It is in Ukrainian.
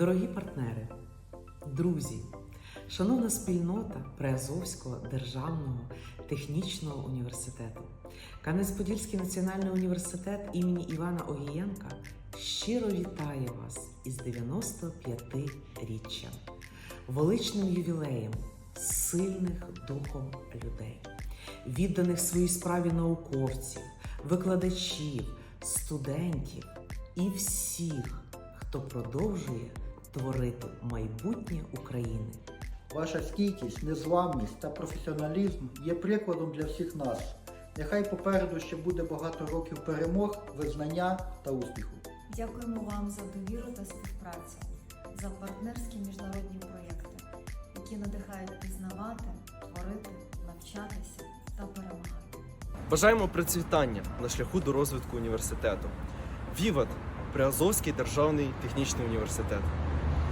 Дорогі партнери, друзі, шановна спільнота Приазовського державного технічного університету, Кам'янець-Подільський національний університет імені Івана Огієнка щиро вітає вас із 95-річчям, величним ювілеєм сильних духом людей, відданих своїй справі науковців, викладачів, студентів і всіх, хто продовжує творити майбутнє України. Ваша стійкість, незламність та професіоналізм є прикладом для всіх нас. Нехай попереду ще буде багато років перемог, визнання та успіху. Дякуємо вам за довіру та співпрацю, за партнерські міжнародні проєкти, які надихають пізнавати, творити, навчатися та перемагати. Бажаємо процвітання на шляху до розвитку університету. Віват Приазовський державний технічний університет.